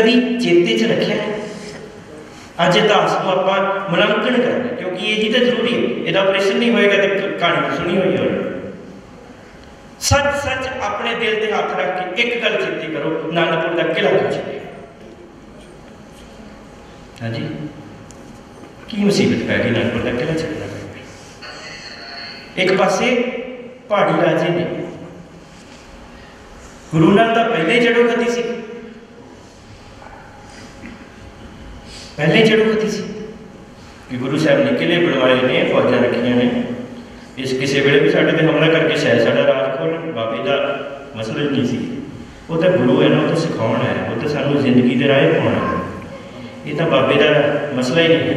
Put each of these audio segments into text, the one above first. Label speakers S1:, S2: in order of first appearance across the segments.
S1: ਕਦੀ ਚੇਤੇ 'ਚ ਰੱਖਿਆ ਹੈ? ਅੱਜ ਇਤਿਹਾਸ ਨੂੰ ਆਪਾਂ ਮੁਲਾਂਕਣ ਕਰਾਂਗੇ, ਕਿਉਂਕਿ ਇਹ ਜੀ ਤਾਂ ਜ਼ਰੂਰੀ ਹੈ। ਇਹਦਾ ਆਪਰੇਸ਼ਨ ਨਹੀਂ ਹੋਏਗਾ ਤੇ ਕਹਾਣੀ ਸੁਣੀ ਹੋਈ ਹੋਣੀ। ਸੱਚ ਸੱਚ ਆਪਣੇ ਦਿਲ ਤੇ ਹੱਥ ਰੱਖ ਕੇ ਇੱਕ ਗੱਲ ਚੇਤੇ ਕਰੋ ਨਾਨਕਪੁਰ ਦਾ ਕਿਲਾ ਕਿਉਂ ਹਾਂਜੀ? ਕੀ ਮੁਸੀਬਤ ਪੈ ਗਈ ਨਾਨਕਪੁਰ ਦਾ ਕਿਲਾ ਚੱਲਣਾ ਇੱਕ ਪਾਸੇ ਪਹਾੜੀ ਰਾਜੇ ਨੇ। ਗੁਰੂ ਨਾਲ ਤਾਂ ਪਹਿਲੇ ਜੜੋ ਕਦੀ ਸੀ। ਪਹਿਲੇ ਜੜੋ ਕਦੀ ਸੀ? ਕਿ ਗੁਰੂ ਸਾਹਿਬ ਨੇ ਕਿਲੇ ਬਣਵਾਏ ਨੇ, ਫੌਜਾਂ ਰੱਖੀਆਂ ਨੇ। ਇਸ ਕਿਸੇ ਵੇਲੇ ਵੀ ਸਾਡੇ ਤੇ ਹਮਲਾ ਕਰਕੇ ਸ਼ਾਇਦ ਸਾਡਾ ਰਾਜ ਖੋਲ ਬਾਬੇ ਦਾ ਮਸਲਾ ਹੀ ਨਹੀਂ ਸੀ। ਉਹ ਤਾਂ ਗੁਰੂ ਹੈ ਨਾ, ਉਹ ਤਾਂ ਸਿਖਾਉਣ ਹੈ ਉਹ ਤਾਂ ਸਾਨੂੰ ਜ਼ਿੰਦਗੀ ਦੇ ਰਾਹ ਪਾਉਣਾ ਇਹ ਤਾਂ ਬਾਬੇ ਦਾ ਮਸਲਾ ਹੀ ਨਹੀਂ ਹੈ।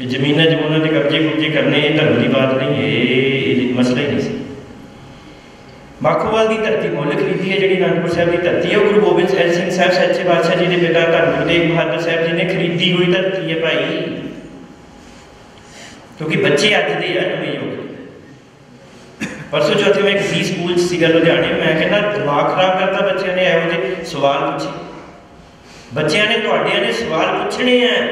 S1: ਇਹ ਜ਼ਮੀਨਾਂ ਜਮੂਨਾਂ ਦੇ ਕਬਜ਼ੇ ਕੁਬਜ਼ੇ ਕਰਨੇ, ਇਹ ਧਰਮ ਦੀ ਬਾਤ ਨਹੀਂ ਹੈ ਇਹ ਮਸਲਾ ਹੀ ਨਹੀਂ ਸੀ। ਮਾਖੋਵਾਲ ਦੀ ਧਰਤੀ ਮੁੱਲ ਖਰੀਦੀ ਹੈ, ਜਿਹੜੀ ਅਨੰਦਪੁਰ ਸਾਹਿਬ ਦੀ ਧਰਤੀ ਹੈ, ਉਹ ਗੁਰੂ ਗੋਬਿੰਦ ਸਾਹਿਬ ਸੱਚੇ ਬਾਦਸ਼ਾਹ ਜੀ ਦੇ ਪਿਤਾ ਧਰਮ ਤੇਗ ਬਹਾਦਰ ਸਾਹਿਬ ਜੀ ਨੇ ਖਰੀਦੀ ਹੋਈ ਧਰਤੀ ਹੈ ਭਾਈ। ਕਿਉਂਕਿ ਬੱਚੇ ਅੱਜ ਦੇ ਆ, ਨਵੇਂ ਪਰਸੋਂ ਚੌਥੇ ਮੈਂ ਇੱਕ ਫ੍ਰੀ ਸਕੂਲ ਚ ਸੀਗਾ ਲੁਧਿਆਣੇ, ਮੈਂ ਕਹਿੰਦਾ ਦਿਮਾਗ ਖਰਾਬ ਕਰਤਾ ਬੱਚਿਆਂ ਨੇ, ਇਹੋ ਜਿਹੇ ਸਵਾਲ ਪੁੱਛੇ। ਬੱਚਿਆਂ ਨੇ ਤੁਹਾਡਿਆਂ ਨੇ ਸਵਾਲ ਪੁੱਛਣੇ ਆ।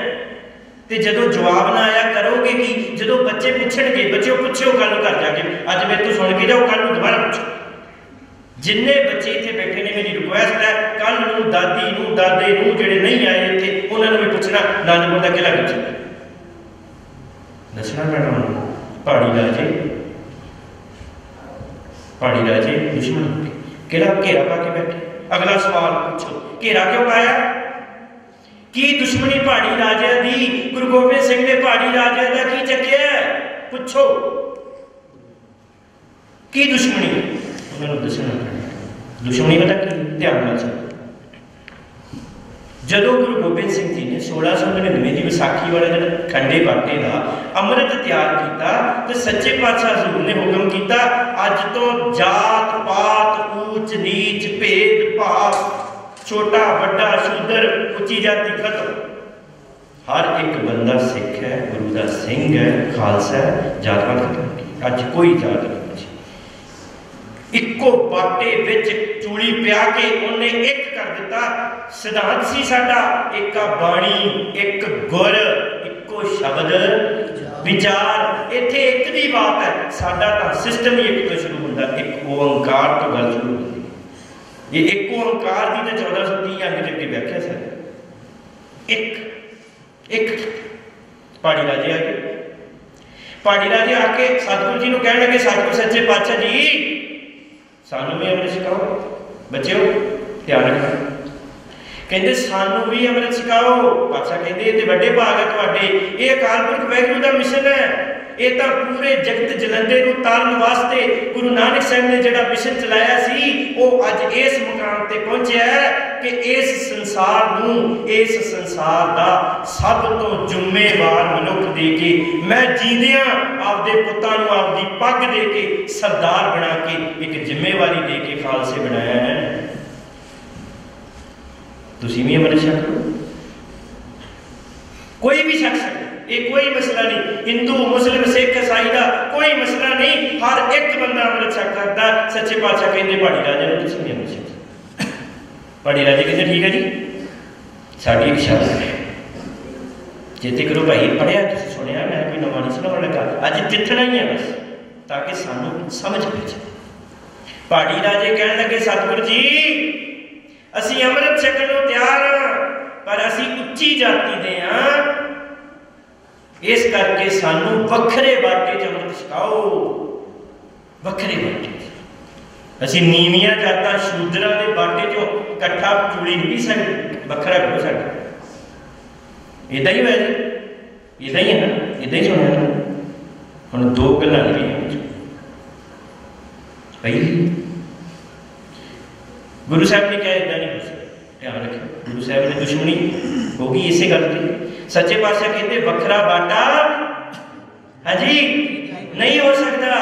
S1: ਤੇ ਜਦੋਂ ਜਵਾਬ ਨਾ ਆਇਆ, ਕਰੋਗੇ ਕੀ? ਜਦੋਂ ਬੱਚੇ ਪੁੱਛਣਗੇ, ਬੱਚਿਓ ਪੁੱਛਿਓ ਕੱਲ ਨੂੰ ਘਰ ਜਾ ਕੇ। ਅੱਜ ਮੇਰੇ ਤੋਂ ਸੁਣ ਕੇ ਜਾਓ ਕੱਲ ਨੂੰ ਜਿੰਨੇ ਬੱਚੇ ਇੱਥੇ ਬੈਠੇ ਨੇ, ਮੇਰੀ ਰਿਕੁਐਸਟ ਹੈ ਕੱਲ ਨੂੰ ਦਾਦੀ ਨੂੰ, ਦਾਦੇ ਨੂੰ ਜਿਹੜੇ ਨਹੀਂ ਆਏ ਇੱਥੇ, ਉਹਨਾਂ ਨੂੰ ਵੀ ਪੁੱਛਣਾ, ਨਾਨਕਪੁਰ ਦਾ ਕਿਲਾ ਕਿੱਥੇ ਹੈ? ਦੱਸਣਾ ਪੈਣਾ ਉਹਨੂੰ ਪਹਾੜੀ ਰਾਜੇ। ਪਹਾੜੀ ਰਾਜੇ ਦੁਸ਼ਮਣ ਕਿਹੜਾ ਘੇਰਾ ਪਾ ਕੇ ਬੈਠੇ? ਅਗਲਾ ਸਵਾਲ ਪੁੱਛੋ, ਘੇਰਾ ਕਿਉਂ ਪਾਇਆ? ਕੀ ਦੁਸ਼ਮਣੀ ਪਹਾੜੀ ਰਾਜਿਆਂ ਦੀ, ਗੁਰੂ ਗੋਬਿੰਦ ਸਿੰਘ ਨੇ ਪਹਾੜੀ ਰਾਜਿਆਂ ਦਾ ਕੀ ਚੱਕਿਆ? ਪੁੱਛੋ। ਕੀ ਦੁਸ਼ਮਣੀ? ਉਹਨਾਂ ਨੂੰ ਦੱਸਣਾ ਪੈਣਾ। ਦੁਸ਼ਮਣੀ ਪਤਾ ਕੀ ਧਿਆਨ ਨਾਲ ਸੁਣੋ। ਜਦੋਂ ਗੁਰੂ ਗੋਬਿੰਦ ਸਿੰਘ ਜੀ ਨੇ 1699 ਦੀ ਵਿਸਾਖੀ ਵਾਲੇ ਦਿਨ ਖੰਡੇ ਬਾਟੇ ਦਾ ਅੰਮ੍ਰਿਤ ਤਿਆਰ ਕੀਤਾ ਤੇ ਸੱਚੇ ਪਾਤਸ਼ਾਹ ਹਜ਼ੂਰ ਨੇ ਹੁਕਮ ਕੀਤਾ, ਅੱਜ ਤੋਂ ਜਾਤ ਪਾਤ, ਊਚ ਨੀਚ, ਭੇਦ ਭਾਵ, ਛੋਟਾ, ਵੱਡਾ, ਸ਼ੂਦਰ, ਉੱਚੀ ਜਾਤੀ ਖਤਮ। ਹਰ ਇੱਕ ਬੰਦਾ ਸਿੱਖ ਹੈ, ਗੁਰੂ ਦਾ ਸਿੰਘ ਹੈ, ਖਾਲਸਾ ਹੈ, ਜਾਤ ਪਾਤ ਖਤਮ। ਅੱਜ ਕੋਈ ਜਾਤ ਨਹੀਂ। ਇੱਕੋ ਬਾਟੇ ਵਿੱਚ ਚੂੜੀ ਪਿਆ ਕੇ ਉਹਨੇ ਇੱਕ ਕਰ ਦਿੱਤਾ। ਸਿਧਾਂਤ ਸੀ ਸਾਡਾ, ਇੱਕਾ ਬਾਣੀ, ਇੱਕ ਗੁਰ, ਇੱਕੋ ਸ਼ਬਦ, ਵਿਚਾਰ। ਇੱਥੇ ਇੱਕ ਦੀ ਬਾਤ ਹੈ, ਸਾਡਾ ਤਾਂ ਸਿਸਟਮ ਹੀ ਇੱਕ ਤੋਂ ਸ਼ੁਰੂ ਹੁੰਦਾ, ਇੱਕ ਓੰਕਾਰ ਤੋਂ ਗੱਲ ਸ਼ੁਰੂ ਹੁੰਦੀ ਇਹ ਇੱਕ ਓੰਕਾਰ ਦੀ ਤਾਂ 1430 ਅੰਗ ਦੇ ਅੱਗੇ ਵਿਆਖਿਆ ਸਰ ਇੱਕ ਇੱਕ ਪਹਾੜੀ ਰਾਜੇ ਆ ਗਏ। ਪਹਾੜੀ ਰਾਜੇ ਆ ਕੇ ਸਤਿਗੁਰੂ ਜੀ ਨੂੰ ਕਹਿਣ ਲੱਗੇ, ਸਤਿਗੁਰ ਸੱਚੇ ਪਾਤਸ਼ਾਹ ਜੀ ਸਾਨੂੰ ਵੀ ਅੰਮ੍ਰਿਤ ਛਕਾਓ, ਬੱਚਿਓ, ਧਿਆਨ ਰੱਖੋ ਕਹਿੰਦੇ, ਸਾਨੂੰ ਵੀ ਅੰਮ੍ਰਿਤ ਛਕਾਓ। ਪਾਤਸ਼ਾਹ ਕਹਿੰਦੇ, ਇਹ ਤੇ ਵੱਡੇ ਭਾਗ ਹੈ ਤੁਹਾਡੇ। ਇਹ ਅਕਾਲ ਪੁਰਖ ਵਾਹਿਗੁਰੂ ਦਾ ਮਿਸ਼ਨ ਹੈ। ਇਹ ਤਾਂ ਪੂਰੇ ਜਗਤ ਜਲੰਧਰ ਨੂੰ ਤਾਰਨ ਵਾਸਤੇ ਗੁਰੂ ਨਾਨਕ ਸਾਹਿਬ ਨੇ ਜਿਹੜਾ ਮਿਸ਼ਨ ਚਲਾਇਆ ਸੀ, ਉਹ ਅੱਜ ਇਸ ਮੁਕਾਮ ਤੇ ਪਹੁੰਚਿਆ ਕਿ ਇਸ ਸੰਸਾਰ ਨੂੰ, ਇਸ ਸੰਸਾਰ ਦਾ ਸਭ ਤੋਂ ਜ਼ਿੰਮੇਵਾਰ ਮਨੁੱਖ ਦੇ ਕੇ, ਮੈਂ ਜੀਂਦਿਆਂ ਆਪਦੇ ਪੁੱਤਾਂ ਨੂੰ ਆਪਦੀ ਪੱਗ ਦੇ ਕੇ ਸਰਦਾਰ ਬਣਾ ਕੇ ਇੱਕ ਜ਼ਿੰਮੇਵਾਰੀ ਦੇ ਕੇ ਖਾਲਸੇ ਬਣਾਇਆ ਹੈ। ਤੁਸੀਂ ਵੀ ਅਮਰ ਛਕੋ ਕੋਈ ਵੀ ਸ਼ਖਸ ਸਕਦਾ ਇਹ ਕੋਈ ਮਸਲਾ ਨਹੀਂ। ਹਿੰਦੂ, ਮੁਸਲਿਮ, ਸਿੱਖ ਇਸਾਈ ਦਾ ਕੋਈ ਮਸਲਾ ਨਹੀਂ। ਹਰ ਇੱਕ ਬੰਦਾ ਅੰਮ੍ਰਿਤ ਛਕ ਸਕਦਾ ਸੱਚੇ ਪਾਤਸ਼ਾਹ ਕਹਿੰਦੇ ਪਹਾੜੀ ਰਾਜੇ ਨੂੰ ਤੁਸੀਂ ਨਹੀਂ ਅੰਮ੍ਰਿਤ ਪਹਾੜੀ ਰਾਜੇ ਕਹਿੰਦੇ, ਠੀਕ ਹੈ ਜੀ। ਸਾਡੀ ਇੱਕ ਸ਼ਰਤ ਹੈ। ਚੇਤੇ ਕਰੋ ਭਾਈ ਪੜਿਆ ਤੁਸੀਂ ਸੁਣਿਆ, ਮੈਂ ਕੋਈ ਨਵਾਂ ਨਹੀਂ ਸੁਣਾਉਣ ਲੱਗਾ। ਅੱਜ ਜਿੱਤਣਾ ਹੀ ਹੈ ਬਸ, ਤਾਂ ਕਿ ਸਾਨੂੰ ਸਮਝ ਪੈ ਜਾਏ ਪਹਾੜੀ ਰਾਜੇ ਕਹਿਣ ਲੱਗੇ, ਸਤਿਗੁਰੂ ਜੀ, ਅਸੀਂ ਅੰਮ੍ਰਿਤ ਛਕਣ ਨੂੰ ਤਿਆਰ ਹਾਂ, ਪਰ ਅਸੀਂ ਉੱਚੀ ਜਾਤੀ ਦੇ ਹਾਂ। ਇਸ ਕਰਕੇ ਸਾਨੂੰ ਵੱਖਰੇ ਬਾਟੇ 'ਚ ਅੰਮ੍ਰਿਤ ਛਕਾਓ। ਵੱਖਰੇ ਬਾਟੇ ਅਸੀਂ ਨੀਵੀਆਂ ਜਾਤਾਂ ਸ਼ੂਦਰਾਂ ਦੇ ਬਾਟੇ 'ਚੋਂ ਇਕੱਠਾ ਚੂੜੀ ਨਹੀਂ ਪੀ ਸਕਦੇ, ਵੱਖਰਾ ਕਰੋ ਸਾਡਾ। ਇਦਾਂ ਹੀ ਹੋਇਆ ਜੀ। ਇਦਾਂ ਹੀ ਹੈ ਨਾ ਇਦਾਂ ਹੀ ਸੁਣਿਆ ਨਾ ਹੁਣ ਦੋ ਗੱਲਾਂ ਨਿਕਲੀਆਂ ਵਿੱਚ। ਪਹਿਲੀ ਗੁਰੂ ਸਾਹਿਬ ਨੇ ਕਿਹਾ ਇਦਾਂ ਨਹੀਂ ਹੋ ਸਕਦਾ ਧਿਆਨ ਰੱਖਿਓ, ਗੁਰੂ ਸਾਹਿਬ ਨੇ ਦੁਸ਼ਮਣੀ ਹੋ ਗਈ ਇਸੇ ਗੱਲ ਤੇ। ਸੱਚੇ ਪਾਤਸ਼ਾਹ ਕਹਿੰਦੇ, ਵੱਖਰਾ ਬਾਟਾ ਹਾਂਜੀ, ਨਹੀਂ ਹੋ ਸਕਦਾ।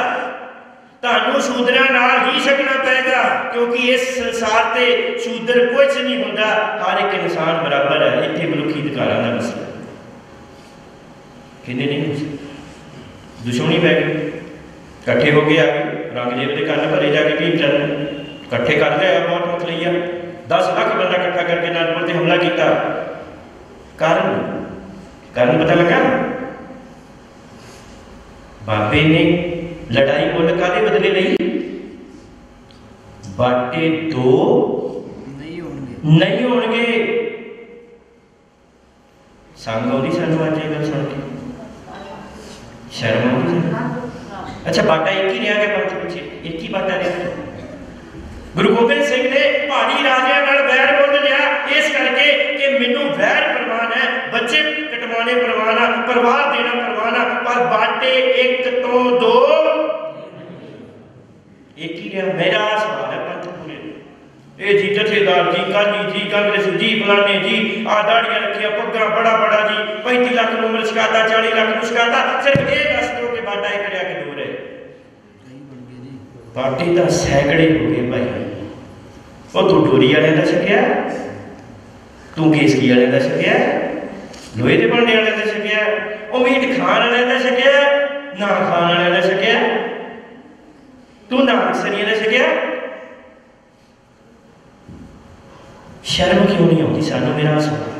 S1: ਤੁਹਾਨੂੰ ਸ਼ੂਦਰਾਂ ਨਾਲ ਹੀ ਛਕਣਾ ਪਏਗਾ, ਕਿਉਂਕਿ ਇਸ ਸੰਸਾਰ ਤੇ ਸ਼ੂਦਰ ਕੁਝ ਨਹੀਂ ਹੁੰਦਾ। ਹਰ ਇੱਕ ਇਨਸਾਨ ਬਰਾਬਰ ਹੈ, ਇੱਥੇ ਮਨੁੱਖੀ ਅਧਿਕਾਰਾਂ ਦਾ ਮਸਲਾ ਕਹਿੰਦੇ ਨਹੀਂ ਦੁਸ਼ਮਣੀ ਪੈ ਗਈ। ਇਕੱਠੇ ਹੋ ਕੇ ਆ ਗਏ। ਰੰਗਜੀਤ ਦੇ ਕੰਨ ਭਰੇ ਜਾ ਕੇ ਭੀਮ ਚੰਦ ਇਕੱਠੇ ਕਰ ਲਿਆ, ਬਹੁਤ ਮਤਲਈਆ 10 ਲੱਖ ਬੰਦਾ ਇਕੱਠਾ ਕਰਕੇ ਨਾਨਕਪੁਰ ਤੇ ਹਮਲਾ ਕੀਤਾ। ਕਾਰਨ? ਕਾਰਨ ਪਤਾ ਲੱਗਾ ਬਾਬੇ ਨੇ ਲੜਾਈ ਮੁੱਲ ਕਾਦੇ ਬਦਲੇ ਲਈ ਬਾਟੇ ਦੋ
S2: ਨਹੀਂ ਹੋਣਗੇ
S1: ਨਹੀਂ ਹੋਣਗੇ ਸੰਗ ਆਉਂਦੀ ਸਾਨੂੰ ਅੱਜ ਇਹ ਗੱਲ ਸੁਣ ਕੇ ਸ਼ਰਮ ਆਉਂਦੀ ਸਾਨੂੰ? ਅੱਛਾ ਬਾਟਾ ਇੱਕ ਹੀ ਰਿਹਾ ਕਿ ਪੰਥ ਵਿੱਚ ਇੱਕ ਹੀ ਬਾਟਾ ਰਿਹਾ ਗੁਰੂ ਗੋਬਿੰਦ ਸਿੰਘ ਨੇ ਪਹਾੜੀ ਰਾਜਿਆਂ ਨਾਲ ਵੈਰ ਬੋਲ ਲਿਆ ਇਸ ਕਰਕੇ ਕਿ ਮੈਨੂੰ ਵੈਰ ਪ੍ਰਵਾਨ ਹੈ ਬੱਚੇ ਕਟਵਾਣੇ ਪ੍ਰਵਾਨ ਆ ਪਰਿਵਾਰ ਦੇਣਾ ਪ੍ਰਵਾਨ ਆ ਪਰ ਬਾਟੇ ਇੱਕ ਤੋਂ ਦੋ ਇੱਕ ਹੀ? ਰਿਹਾ ਮੇਰਾ ਸਵਾਲ ਹੈ ਪੰਥ ਪੂਰੇ ਇਹ ਜੀ ਜਥੇਦਾਰ ਜੀ ਕਾਲੀ ਜੀ, ਕਾਂਗਰਸ ਜੀ, ਫਲਾਣੇ ਜੀ ਆ ਦਾੜੀਆਂ ਰੱਖੀਆਂ, ਪੱਗਾਂ ਬੜਾ ਬੜਾ ਜੀ 35 ਲੱਖ ਨੂੰ ਉਮਰ ਸ਼ਿਕਾਇਤਾਂ 40 ਲੱਖ ਨੂੰ ਸ਼ਿਕਾਇਤਾਂ ਸਿਰਫ ਇਹ ਦੱਸ ਦਿਓ ਕਿ ਬਾਟਾ ਇੱਕ ਰਿਹਾ ਕਿ ਦੋ ਰਹੇ
S2: ਨਹੀਂ ਬਣਗੇ
S1: ਹੋ ਗਏ ਉਹ ਤੂੰ ਡੋਰੀ ਵਾਲਿਆਂ ਦਾ ਛਕਿਆ? ਤੂੰ ਕੇਸਕੀ ਵਾਲਿਆਂ ਦਾ ਛਕਿਆ? ਲੋਹੇ ਦੇ ਭਾਂਡੇ ਵਾਲਿਆਂ ਦਾ ਛਕਿਆ, ਉਹ ਮੀਟ ਖਾਣ ਵਾਲੇ ਦਾ ਛਕਿਆ, ਨਾ ਖਾਣ ਵਾਲਿਆਂ ਦਾ ਛਕਿਆ। ਤੂੰ ਨਾਨਕ ਸਰੀਏ ਦਾ ਛਕਿਆ। ਸ਼ਰਮ ਕਿਉਂ ਨਹੀਂ ਆਉਂਦੀ ਸਾਨੂੰ, ਮੇਰਾ ਸਵਾਲ